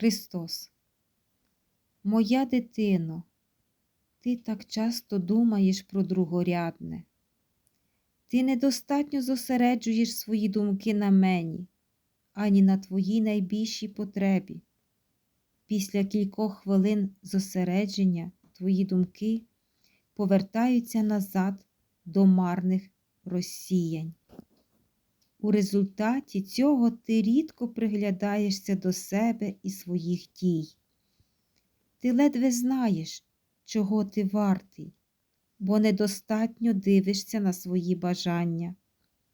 Христос. Моя дитино, ти так часто думаєш про другорядне. Ти недостатньо зосереджуєш свої думки на мені, ані на твоїй найбільшій потребі. Після кількох хвилин зосередження твої думки повертаються назад до марних розсіянь. У результаті цього ти рідко приглядаєшся до себе і своїх дій. Ти ледве знаєш, чого ти вартий, бо недостатньо дивишся на свої бажання,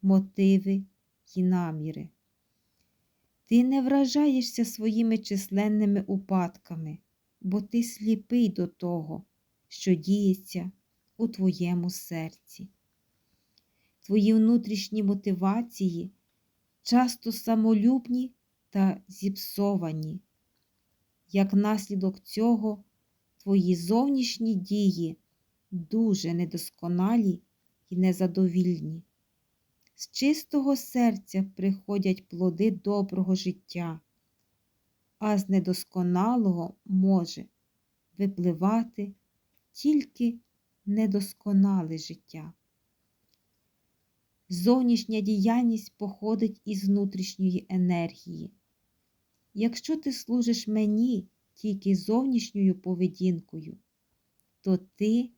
мотиви і наміри. Ти не вражаєшся своїми численними упадками, бо ти сліпий до того, що діється у твоєму серці. Твої внутрішні мотивації часто самолюбні та зіпсовані. Як наслідок цього, твої зовнішні дії дуже недосконалі і незадовільні. З чистого серця приходять плоди доброго життя, а з недосконалого може випливати тільки недосконале життя. Зовнішня діяльність походить із внутрішньої енергії. Якщо ти служиш мені тільки зовнішньою поведінкою, то ти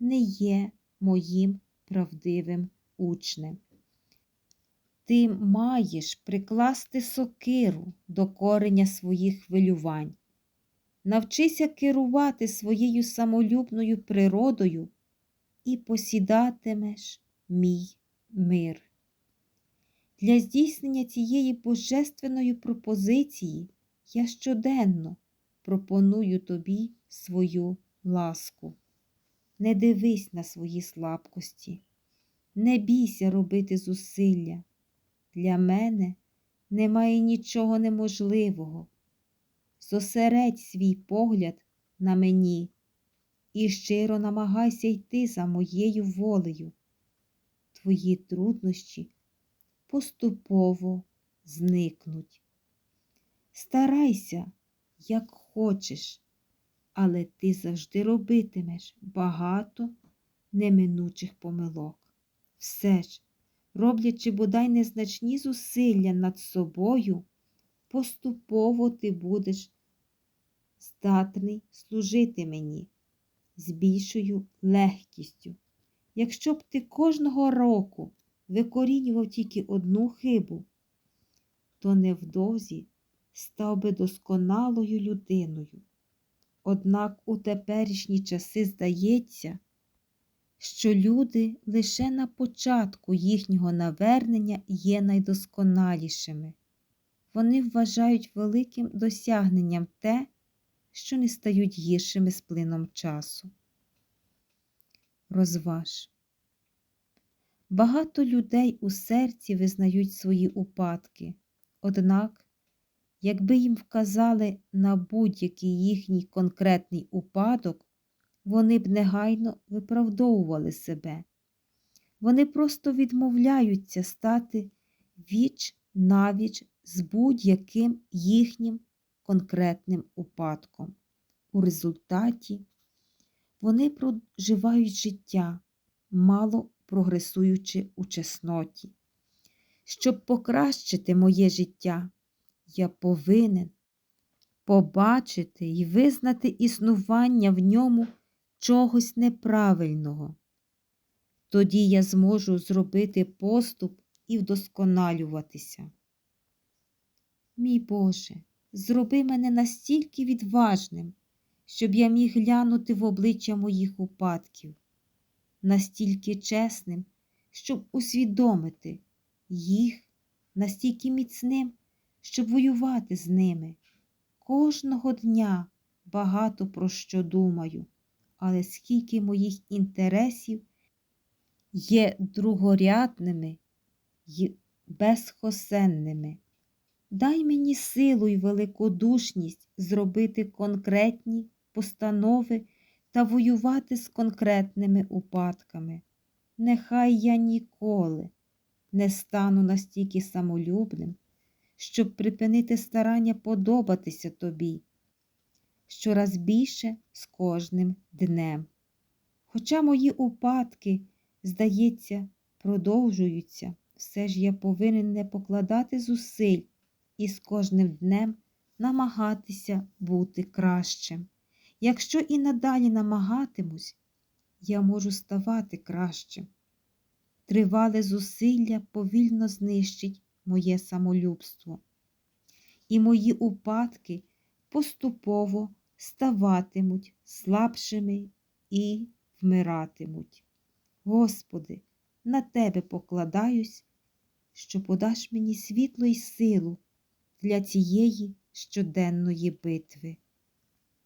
не є моїм правдивим учнем. Ти маєш прикласти сокиру до кореня своїх хвилювань. Навчися керувати своєю самолюбною природою і посідатимеш мій мир. Для здійснення цієї божественної пропозиції я щоденно пропоную тобі свою ласку. Не дивись на свої слабкості, не бійся робити зусилля. Для мене немає нічого неможливого. Зосередь свій погляд на мені і щиро намагайся йти за моєю волею. Твої труднощі поступово зникнуть. Старайся, як хочеш, але ти завжди робитимеш багато неминучих помилок. Все ж, роблячи бодай незначні зусилля над собою, поступово ти будеш здатний служити мені з більшою легкістю. Якщо б ти кожного року викорінював тільки одну хибу, то невдовзі став би досконалою людиною. Однак у теперішні часи здається, що люди лише на початку їхнього навернення є найдосконалішими. Вони вважають великим досягненням те, що не стають гіршими з плином часу. Розваж. Багато людей у серці визнають свої упадки, однак, якби їм вказали на будь-який їхній конкретний упадок, вони б негайно виправдовували себе. Вони просто відмовляються стати віч навіч з будь-яким їхнім конкретним упадком. У результаті вони проживають життя, мало прогресуючи у чесноті. Щоб покращити моє життя, я повинен побачити і визнати існування в ньому чогось неправильного. Тоді я зможу зробити поступ і вдосконалюватися. Мій Боже, зроби мене настільки відважним, щоб я міг глянути в обличчя моїх упадків, настільки чесним, щоб усвідомити їх, настільки міцним, щоб воювати з ними. Кожного дня багато про що думаю, але скільки моїх інтересів є другорядними й безхосенними. Дай мені силу й великодушність зробити конкретні постанови та воювати з конкретними упадками. Нехай я ніколи не стану настільки самолюбним, щоб припинити старання подобатися тобі щораз більше з кожним днем. Хоча мої упадки, здається, продовжуються, все ж я повинен не покладати зусиль і з кожним днем намагатися бути кращим. Якщо і надалі намагатимусь, я можу ставати кращим. Тривале зусилля повільно знищить моє самолюбство, і мої упадки поступово ставатимуть слабшими і вмиратимуть. Господи, на Тебе покладаюсь, що подаш мені світло й силу для цієї щоденної битви.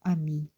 Амінь.